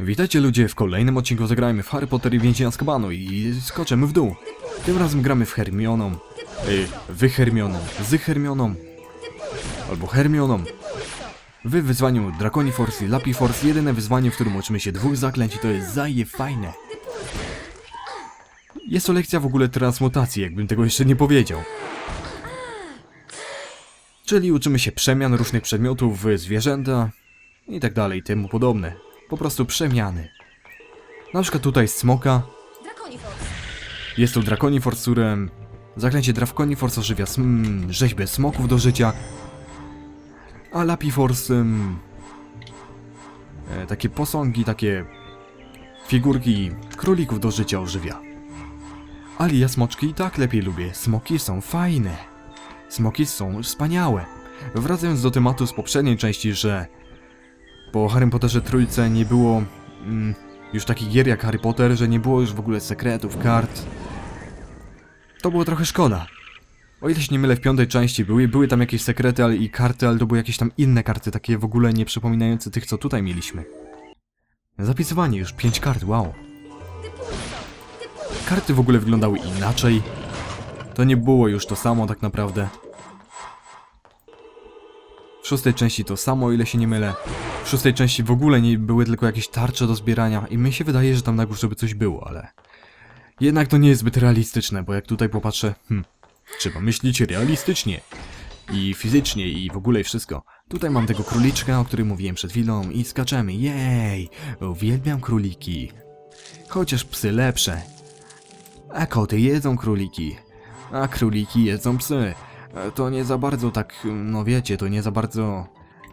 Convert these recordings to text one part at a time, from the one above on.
Witajcie ludzie w kolejnym odcinku Zagrajmy w Harry Potter i Więzień Azkabanu i skoczymy w dół. Tym razem gramy w Hermioną. Y, wy Hermioną, z Hermioną. Albo Hermioną. Wy w wyzwaniu Draconi Force i Lapi Force jedyne wyzwanie, w którym uczymy się dwóch zaklęć i to jest zaje fajne. Jest to lekcja w ogóle transmutacji, jakbym tego jeszcze nie powiedział. Czyli uczymy się przemian różnych przedmiotów w zwierzęta i tak dalej, temu podobne. Po prostu przemiany. Na przykład tutaj smoka, Draconiforce. jest to Draconi Force, którym zaklęcie Draconi Force ożywia sm- rzeźbę smoków do życia, a Lapi Force ym, e, takie posągi, takie figurki królików do życia ożywia. Ale ja smoczki i tak lepiej lubię. Smoki są fajne. Smoki są wspaniałe. Wracając do tematu z poprzedniej części, że po Harry Potterze trójce nie było mm, już takich gier jak Harry Potter, że nie było już w ogóle sekretów, kart. To było trochę szkoda. O ile się nie mylę, w piątej części były, były tam jakieś sekrety ale i karty, ale to były jakieś tam inne karty, takie w ogóle nie przypominające tych, co tutaj mieliśmy. Zapisywanie już, pięć kart, wow. Karty w ogóle wyglądały inaczej. To nie było już to samo tak naprawdę. W szóstej części to samo, o ile się nie mylę. W szóstej części w ogóle nie były tylko jakieś tarcze do zbierania i mi się wydaje, że tam na górze by coś było, ale... Jednak to nie jest zbyt realistyczne, bo jak tutaj popatrzę, hm, trzeba myśleć realistycznie. I fizycznie, i w ogóle i wszystko. Tutaj mam tego króliczka, o którym mówiłem przed chwilą i skaczemy, jej! Uwielbiam króliki. Chociaż psy lepsze. A koty jedzą króliki. A króliki jedzą psy. E, To nie za bardzo tak, no wiecie, to nie za bardzo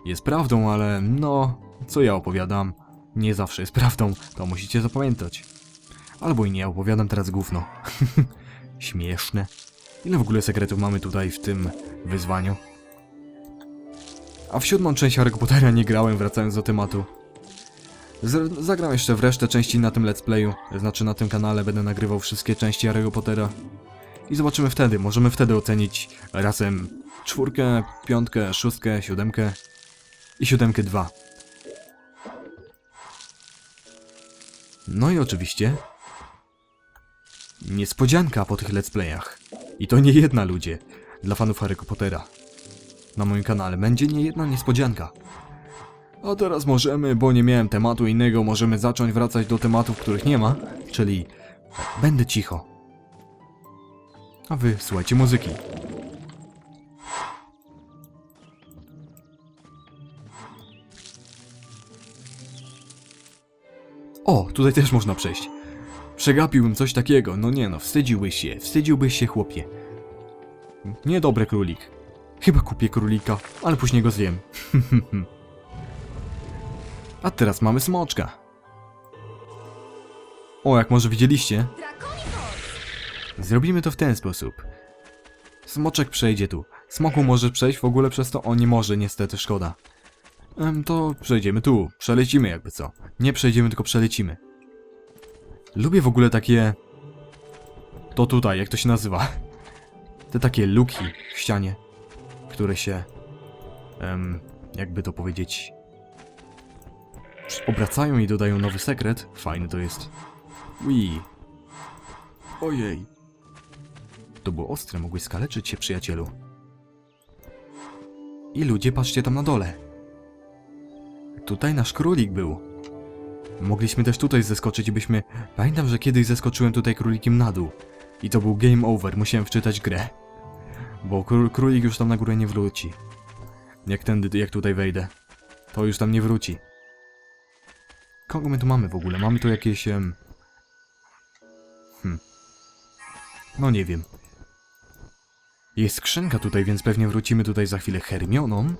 jest prawdą, ale no, co ja opowiadam, nie zawsze jest prawdą, to musicie zapamiętać. Albo i nie, opowiadam teraz gówno. Śmieszne. Ile w ogóle sekretów mamy tutaj w tym wyzwaniu? A w siódmą część Harry Pottera nie grałem, wracając do tematu. Z zagram jeszcze w resztę części na tym let's playu, znaczy na tym kanale będę nagrywał wszystkie części Harry'ego Pottera. I zobaczymy wtedy, możemy wtedy ocenić razem czwórkę, piątkę, szóstkę, siódemkę i siódemkę 2. No i oczywiście niespodzianka po tych let's playach. I to nie jedna ludzie, dla fanów Harry'ego Pottera. Na moim kanale będzie nie jedna niespodzianka. A teraz możemy, bo nie miałem tematu innego, możemy zacząć wracać do tematów, których nie ma, czyli będę cicho. A wy słuchajcie muzyki. O, tutaj też można przejść. Przegapiłbym coś takiego, no nie no, wstydziłbyś się, wstydziłbyś się chłopie. Niedobre królik. Chyba kupię królika, ale później go zjem. A teraz mamy smoczka. O, jak może widzieliście. Zrobimy to w ten sposób. Smoczek przejdzie tu. Smoku może przejść w ogóle przez to? O, nie może, niestety, szkoda. Em, to przejdziemy tu. Przelecimy jakby co. Nie przejdziemy, tylko przelecimy. Lubię w ogóle takie... To tutaj, jak to się nazywa? Te takie luki w ścianie, które się... Em, jakby to powiedzieć... Obracają i dodają nowy sekret. Fajny to jest. Wii. Ojej. To było ostre, mogłeś skaleczyć się, przyjacielu. I ludzie, patrzcie tam na dole. Tutaj nasz królik był. Mogliśmy też tutaj zeskoczyć i byśmy... Pamiętam, że kiedyś zeskoczyłem tutaj królikiem na dół. I to był game over, musiałem wczytać grę. Bo kró królik już tam na górę nie wróci. Jak tędy, jak tutaj wejdę. To już tam nie wróci. Kogo my tu mamy w ogóle? Mamy tu jakieś... Em... No nie wiem. Jest skrzynka tutaj, więc pewnie wrócimy tutaj za chwilę Hermioną.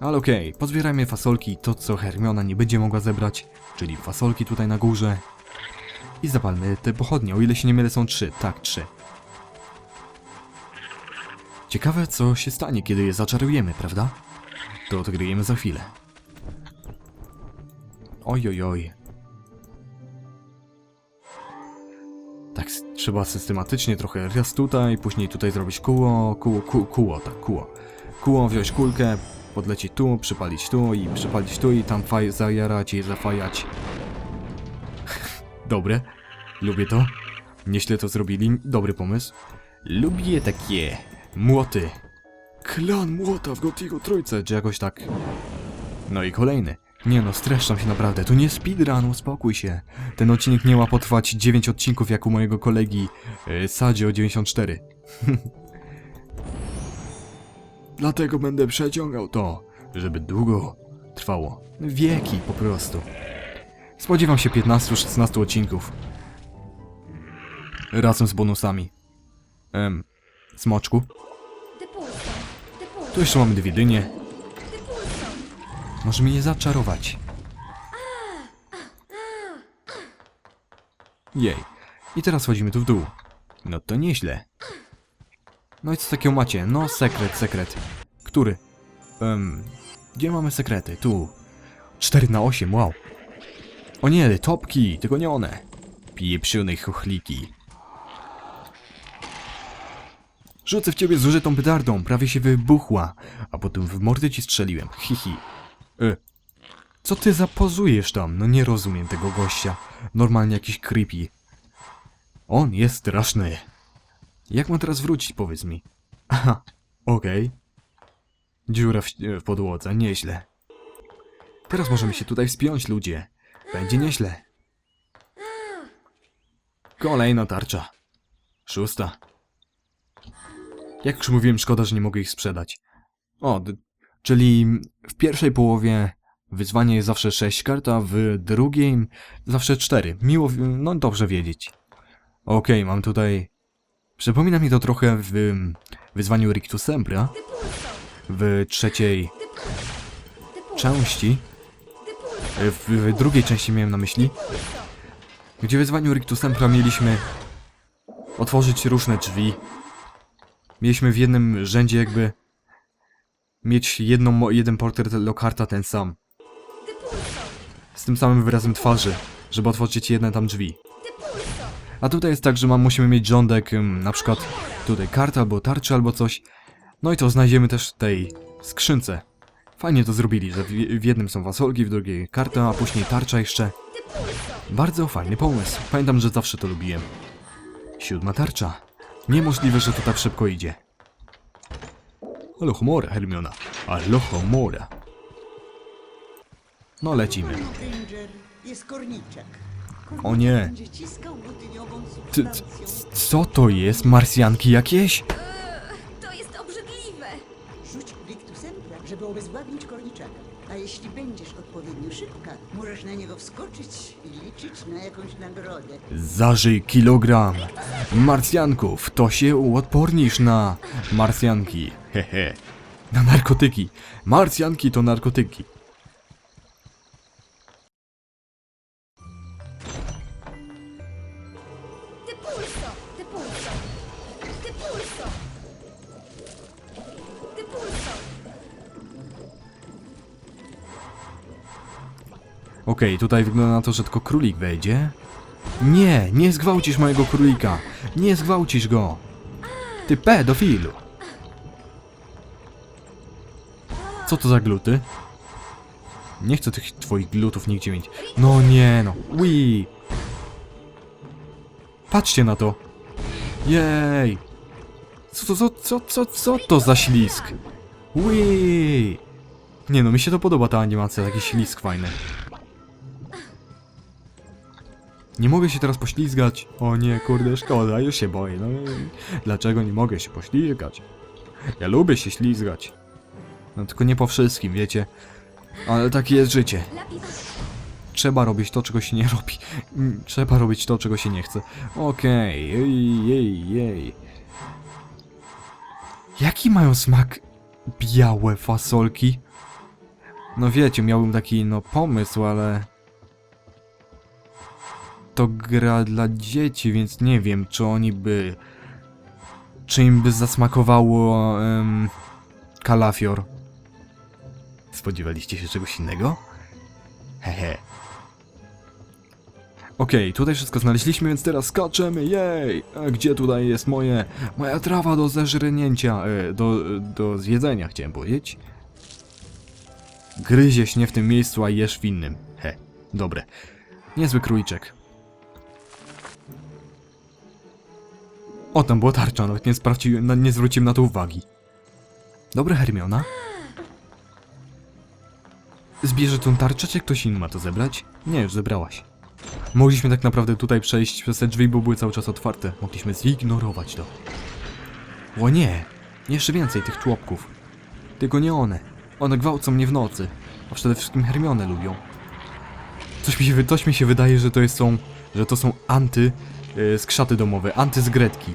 Ale okej, pozbierajmy fasolki, to co Hermiona nie będzie mogła zebrać, czyli fasolki tutaj na górze. I zapalmy te pochodnie, o ile się nie mylę są trzy, tak, trzy. Ciekawe co się stanie, kiedy je zaczarujemy, prawda? To odkryjemy za chwilę. Oj, oj, oj. Trzeba systematycznie trochę raz tutaj, później tutaj zrobić kóło, kóło, kóło tak, kóło. Kóło, wziąć kulkę, podlecieć tu, przypalić tu i przypalić tu i tam faj zajarać i zafajać. Dobre. Lubię to. Nieźle to zrobili. Dobry pomysł. Lubię takie młoty. Klan młota w Gotiku Trójce, czy jakoś tak. No i kolejny. Nie no, streszczam się naprawdę. To nie speedrun, uspokój się. Ten odcinek nie ma potrwać 9 odcinków jak u mojego kolegi yy, Sadzio 94. Dlatego będę przeciągał to, żeby długo trwało. Wieki po prostu. Spodziewam się 15-16 odcinków. Razem z bonusami. Em, smoczku. Tu jeszcze mamy dwie dynie. Może mnie zaczarować. Jej. I teraz chodzimy tu w dół. No to nieźle. No i co takiego macie? No, sekret, sekret. Który? Em, gdzie mamy sekrety? Tu. 4 na 8, wow. O nie, topki, tylko nie one. Pieprzone chochliki. Rzucę w ciebie zużytą petardą, prawie się wybuchła, a potem w mordę ci strzeliłem. Hihi. E, co ty zapozujesz tam? No nie rozumiem tego gościa. Normalnie jakiś creepy. On jest straszny. Jak ma teraz wrócić, powiedz mi? Aha, okej. Dziura w, w podłodze, nieźle. Teraz możemy się tutaj wspiąć, ludzie. Będzie nieźle. Kolejna tarcza. Szósta. Jak już mówiłem, szkoda, że nie mogę ich sprzedać. O, czyli w pierwszej połowie wyzwanie jest zawsze 6 kart, a w drugiej zawsze 4. Miło, no dobrze wiedzieć. Okej, mam tutaj... Przypomina mi to trochę w wyzwaniu Rictus Sempra, w trzeciej części, w drugiej części miałem na myśli, gdzie w wyzwaniu Rictus Sempra mieliśmy otworzyć różne drzwi. Mieliśmy w jednym rzędzie jakby mieć jedną, jeden portret Lockharta ten sam. Z tym samym wyrazem twarzy, żeby otworzyć jedne tam drzwi. A tutaj jest tak, że mam, musimy mieć rządek, na przykład tutaj karta albo tarczy albo coś. No i to znajdziemy też w tej skrzynce. Fajnie to zrobili, że w, jednym są fasolki, w drugiej karta, a później tarcza jeszcze. Bardzo fajny pomysł. Pamiętam, że zawsze to lubiłem. Siódma tarcza. Niemożliwe, że to tak szybko idzie. Halo humora, Hermiona. Halo humora. No lecimy. Granger jest korniczek. O nie. Będzie ciskał butyniową Ty, c- substancją. co to jest? Marsjanki jakieś? To jest obrzydliwe. Rzuć Rictusempra, żeby obezwładnić korniczaka. A jeśli będziesz odpowiednio szybka, możesz na niego wskoczyć i liczyć na jakąś nagrodę. Zażyj kilogram marsjanków, to się uodpornisz na marsjanki. Hehe. Na narkotyki. Marsjanki to narkotyki. Okej, tutaj wygląda na to, że tylko królik wejdzie. Nie, nie zgwałcisz mojego królika. Nie zgwałcisz go. Ty pedofilu. Co to za gluty? Nie chcę tych twoich glutów nigdzie mieć. No nie no. Ui. Patrzcie na to. Jej. Co co, co, co, co to za ślisk? Ui. Nie no, mi się to podoba ta animacja, taki ślisk fajny. Nie mogę się teraz poślizgać. O nie, kurde, szkoda, już się boję. No, dlaczego nie mogę się poślizgać? Ja lubię się ślizgać. No tylko nie po wszystkim, wiecie. Ale takie jest życie. Trzeba robić to, czego się nie robi. Mm, Trzeba robić to, czego się nie chce. Okej, jej, jej, jej. Jaki mają smak białe fasolki? No wiecie, miałbym taki, no, pomysł, ale... To gra dla dzieci, więc nie wiem, czy oni by... Czy im by zasmakowało... Um, kalafior. Spodziewaliście się czegoś innego? Hehe. Okej, tutaj wszystko znaleźliśmy, więc teraz skaczemy, jej! A gdzie tutaj jest moje... moja trawa do zeżrenięcia, e, do, do zjedzenia chciałem powiedzieć. Gryziesz nie w tym miejscu, a jesz w innym. He, dobre. Niezły króliczek. O, tam była tarcza, nawet nie sprawdziłem, na- nie zwróciłem na to uwagi. Dobra, Hermiona. Zbierze tą tarczę, czy ktoś inny ma to zebrać? Nie, już zebrałaś. Mogliśmy tak naprawdę tutaj przejść przez te drzwi, bo były cały czas otwarte. Mogliśmy zignorować to. O nie! Jeszcze więcej tych człopków. Tylko nie one. One gwałcą mnie w nocy. A przede wszystkim Hermione lubią. Coś mi się, coś mi się wydaje, że to jest są, że to są anty yy, skrzaty domowe, anty z Gretki.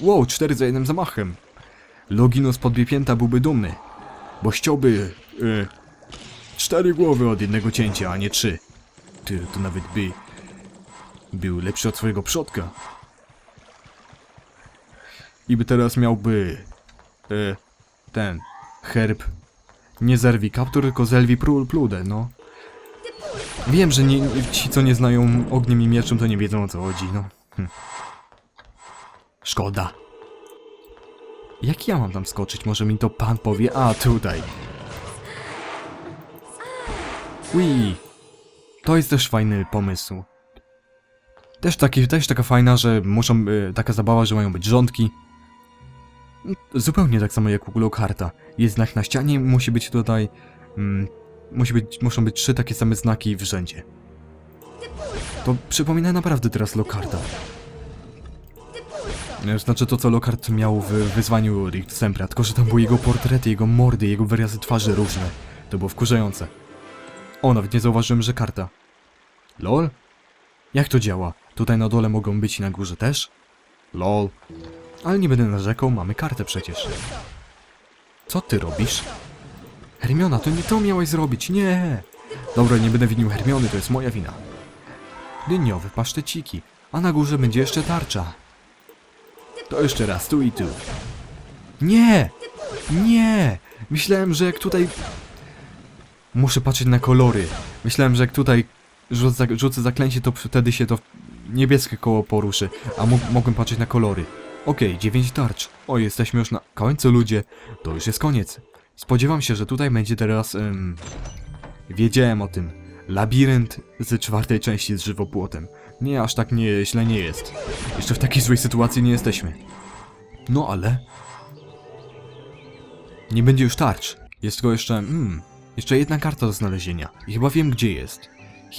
Wow, cztery za jednym zamachem. Loginus podbiepięta byłby dumny, bo chciałby yy, cztery głowy od jednego cięcia, a nie trzy. Ty, to nawet by był lepszy od swojego przodka. I by teraz miałby yy, ten herb nie zerwi kaptur, tylko zelwi prul pludę, no. Wiem, że nie, ci, co nie znają ogniem i mieczem, to nie wiedzą o co chodzi, no. Hm. Szkoda. Jak ja mam tam skoczyć? Może mi to pan powie? A, tutaj. Ui. To jest też fajny pomysł. Też, taki, też taka fajna, że muszą, y, taka zabawa, że mają być rządki. Zupełnie tak samo jak u Lockharta. Jest znak na ścianie musi być tutaj... Mm, musi być, muszą być trzy takie same znaki w rzędzie. To przypomina naprawdę teraz Lockharta. E, Znaczy to, co Lockhart miał w wyzwaniu Rick Sempra, tylko że tam były jego portrety, jego mordy, jego wyrazy twarzy różne. To było wkurzające. O, nawet nie zauważyłem, że karta. LOL? Jak to działa? Tutaj na dole mogą być i na górze też? LOL. Ale nie będę narzekał, mamy kartę przecież. Co ty robisz? Hermiona, to nie to miałeś zrobić, nie! Dobra, nie będę winił Hermiony, to jest moja wina. Dyniowe paszteciki, a na górze będzie jeszcze tarcza. To jeszcze raz, tu i tu. Nie! Nie! Myślałem, że jak tutaj... Muszę patrzeć na kolory. Myślałem, że jak tutaj rzucę, rzucę zaklęcie, to wtedy się to niebieskie koło poruszy, a mo mogłem patrzeć na kolory. Okej, 9 tarcz. O, jesteśmy już na końcu, ludzie. To już jest koniec. Spodziewam się, że tutaj będzie teraz... Ym... Wiedziałem o tym. Labirynt z czwartej części z żywopłotem. Nie, aż tak nie, źle nie jest. Jeszcze w takiej złej sytuacji nie jesteśmy. No ale... Nie będzie już tarcz. Jest tylko jeszcze... Mm, jeszcze jedna karta do znalezienia. I chyba wiem, gdzie jest.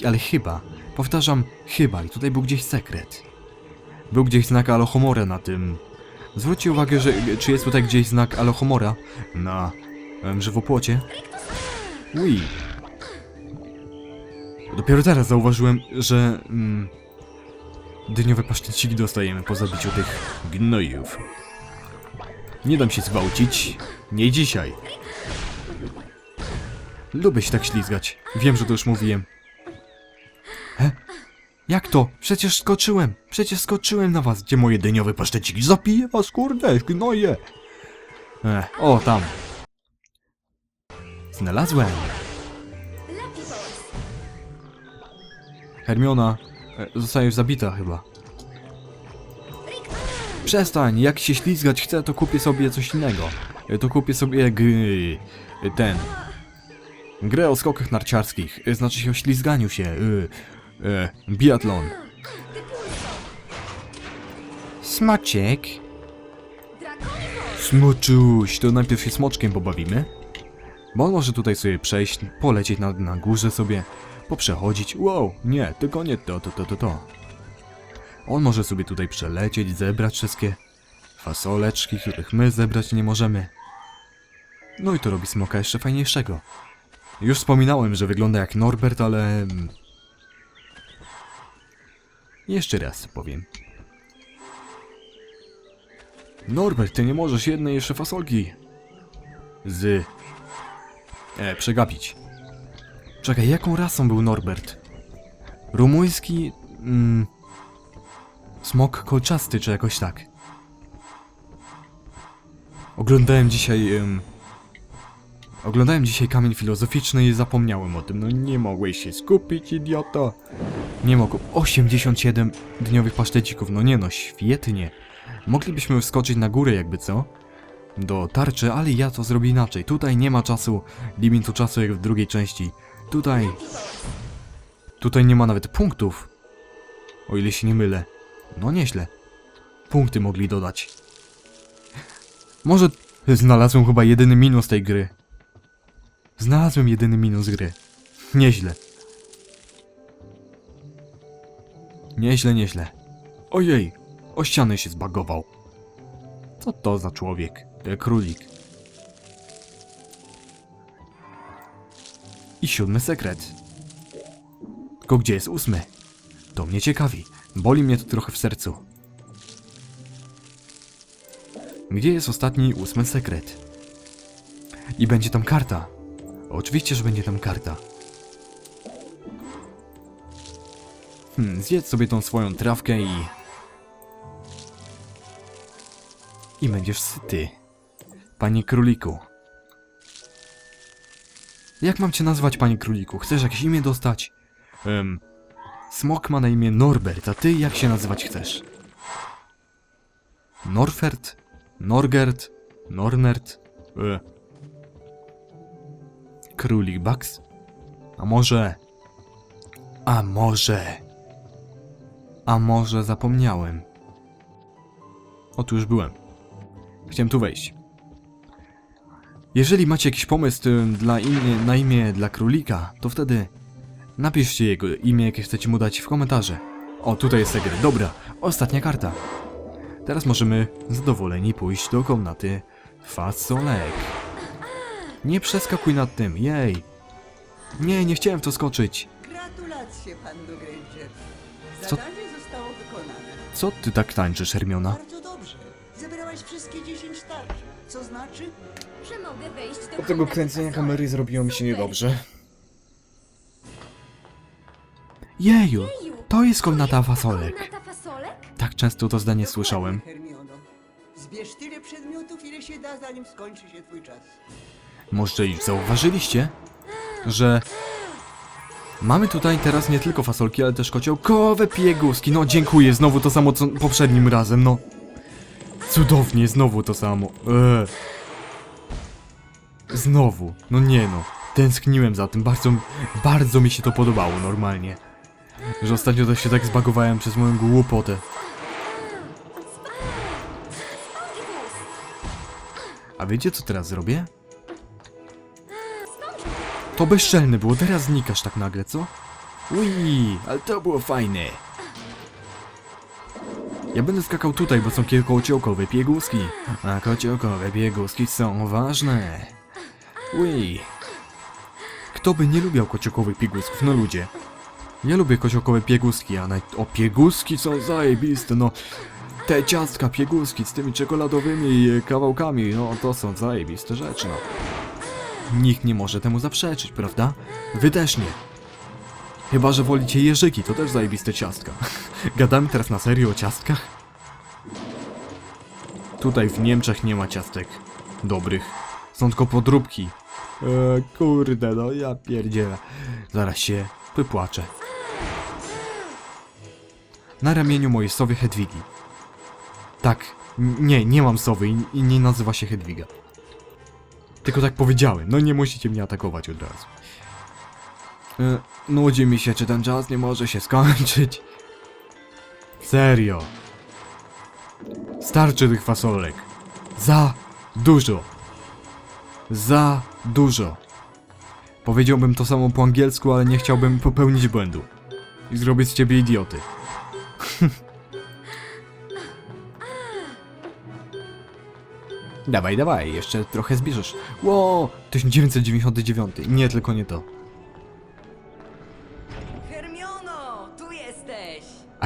Ale chyba. Powtarzam, chyba. I tutaj był gdzieś sekret. Był gdzieś znak Alohomora na tym... Zwróćcie uwagę, że czy jest tutaj gdzieś znak Alohomora na żywopłocie. Ui. Dopiero teraz zauważyłem, że mm, dyniowe paszteciki dostajemy po zabiciu tych gnojów. Nie dam się zgwałcić. Nie dzisiaj. Lubię się tak ślizgać. Wiem, że to już mówiłem. He? Jak to? Przecież skoczyłem! Przecież skoczyłem na was! Gdzie moje dyniowe paszteciki? Zapiję was, kurde! Gnoje! Ech, o, tam. Znalazłem! Hermiona e, zostaje już zabita chyba. Przestań, jak się ślizgać chcę, to kupię sobie coś innego. E, To kupię sobie g... e, ten... Grę o skokach narciarskich, znaczy się o ślizganiu się, e, e, biatlon. Smoczek. Smoczuś, to najpierw się smoczkiem pobawimy. Bo on może tutaj sobie przejść, polecieć na, na górze sobie, poprzechodzić. Wow, nie, tylko nie to, to, to, to, to. On może sobie tutaj przelecieć, zebrać wszystkie fasoleczki, których my zebrać nie możemy. No i to robi smoka jeszcze fajniejszego. Już wspominałem, że wygląda jak Norbert, ale... mm, Jeszcze raz powiem. Norbert, ty nie możesz jednej jeszcze fasolki z... E, przegapić. Czekaj, jaką rasą był Norbert? Rumuński... Mm, smok kolczasty, czy jakoś tak. Oglądałem dzisiaj... Ym, oglądałem dzisiaj kamień filozoficzny i zapomniałem o tym. No nie mogłeś się skupić, idiota. Nie mogłem. 87 dniowych pasztecików. No nie no, świetnie. Moglibyśmy wskoczyć na górę jakby co? Do tarczy, ale ja to zrobię inaczej. Tutaj nie ma czasu, limitu czasu jak w drugiej części. Tutaj, tutaj nie ma nawet punktów. O ile się nie mylę. No nieźle. Punkty mogli dodać. Może znalazłem chyba jedyny minus tej gry. Znalazłem jedyny minus gry. Nieźle. Nieźle, nieźle. Ojej, o ścianę się zbagował. Co to za człowiek? Królik. I siódmy sekret. Tylko gdzie jest ósmy? To mnie ciekawi. Boli mnie to trochę w sercu. Gdzie jest ostatni ósmy sekret? I będzie tam karta. Oczywiście, że będzie tam karta. Hmm, zjedz sobie tą swoją trawkę i... I będziesz syty. Panie króliku. Jak mam cię nazwać, panie króliku? Chcesz jakieś imię dostać? Em... Smok ma na imię Norbert, a ty jak się nazywać chcesz? Norfert? Norgert? Nornert? E. Królik Bugs? A może... A może... A może zapomniałem? O, tu już byłem. Chciałem tu wejść. Jeżeli macie jakiś pomysł em, dla imię, na imię dla królika, to wtedy napiszcie jego imię, jakie chcecie mu dać w komentarze. O, tutaj jest segry. Dobra, ostatnia karta. Teraz możemy zadowoleni pójść do komnaty fasolek. Nie przeskakuj nad tym, jej. Nie, nie chciałem w to skoczyć. Gratulacje, panu Granger. Co- Zadanie zostało wykonane. Co ty tak tańczysz, Hermiona? Bardzo dobrze. Zebrałaś wszystkie 10 tarcz. Co znaczy? Że mogę wejść do Od tego kręcenia kamery zrobiło mi się niedobrze. Jeju, to jest komnata fasolek. Komnata fasolek? Tak często to zdanie słyszałem. Hermiono. Zbierz tyle przedmiotów, ile się da, zanim skończy się twój czas. Może już zauważyliście, że mamy tutaj teraz nie tylko fasolki, ale też kociołkowe pieguski. No dziękuję, znowu to samo co poprzednim razem, no. Cudownie, znowu to samo. Eee. Znowu, no nie no. Tęskniłem za tym, bardzo, bardzo mi się to podobało normalnie. Że ostatnio to się tak zbagowałem przez moją głupotę. A wiecie co teraz zrobię? To bezczelne było, teraz znikasz tak nagle, co? Ui, ale to było fajne. Ja będę skakał tutaj, bo są kociołkowe pieguski. A kociołkowe pieguski są ważne. Ui. Kto by nie lubiał kociołkowych piegusków? No ludzie. Ja lubię kociołkowe pieguski, a naj... O, pieguski są zajebiste, no. Te ciastka pieguski z tymi czekoladowymi e, kawałkami, no to są zajebiste rzeczy, no. Nikt nie może temu zaprzeczyć, prawda? Wy też nie. Chyba, że wolicie jeżyki, to też zajebiste ciastka. Gadamy teraz na serio o ciastkach? Tutaj w Niemczech nie ma ciastek dobrych. Są tylko podróbki. Eee, kurde, no ja pierdzielę. Zaraz się wypłaczę. Na ramieniu mojej sowy Hedwigi. Tak, nie, nie mam sowy i, i nie nazywa się Hedwiga. Tylko tak powiedziałem, no nie musicie mnie atakować od razu. E, nudzi mi się, czy ten czas nie może się skończyć. Serio. Starczy tych fasolek. Za dużo. Za dużo. Powiedziałbym to samo po angielsku, ale nie chciałbym popełnić błędu. I zrobić z ciebie idioty. Dawaj, dawaj, jeszcze trochę zbierzesz. Ło, 1999. Nie, tylko nie to.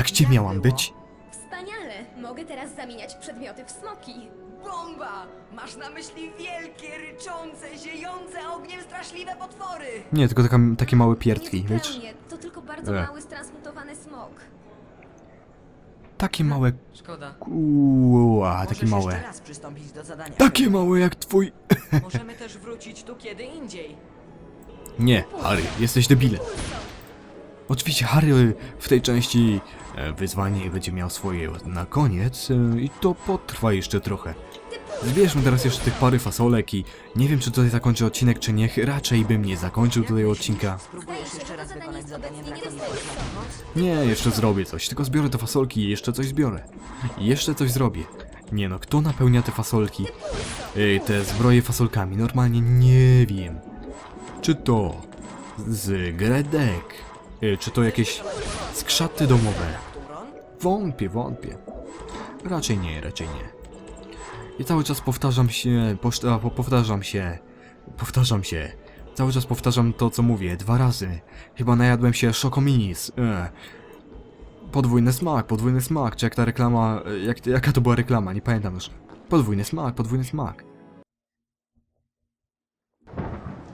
Gdzie miałam być? Wspaniale! Mogę teraz zamieniać przedmioty w smoki. Bomba! Masz na myśli wielkie, ryczące, ziejące ogniem straszliwe potwory! Nie, tylko taka, takie małe pierdki, wiesz? Niezupełnie. To tylko bardzo E. mały, stransmutowany smok. Takie małe... Szkoda. Uła, Możesz takie małe. jeszcze raz przystąpić do zadania. Takie małe jak twój... Możemy też wrócić tu kiedy indziej. Nie, Harry, jesteś debilem. Pulso! Oczywiście Harry w tej części e, wyzwanie będzie miał swoje na koniec e, i to potrwa jeszcze trochę. Zbierzmy teraz jeszcze tych pary fasolek i nie wiem czy tutaj zakończę odcinek czy nie, raczej bym nie zakończył tutaj odcinka. Nie, jeszcze zrobię coś, tylko zbiorę te fasolki i jeszcze coś zbiorę. I jeszcze coś zrobię. Nie no, kto napełnia te fasolki? Ej, te zbroje fasolkami, normalnie nie wiem. Czy to z Gredek? Ej, czy to jakieś skrzaty domowe? Wątpię, wątpię. Raczej nie, raczej nie. I cały czas powtarzam się, powtarzam się, powtarzam się. Cały czas powtarzam to, co mówię, dwa razy. Chyba najadłem się szokominis. E. Podwójny smak, podwójny smak, czy jak ta reklama, e, jak, jaka to była reklama, nie pamiętam już. Podwójny smak, podwójny smak.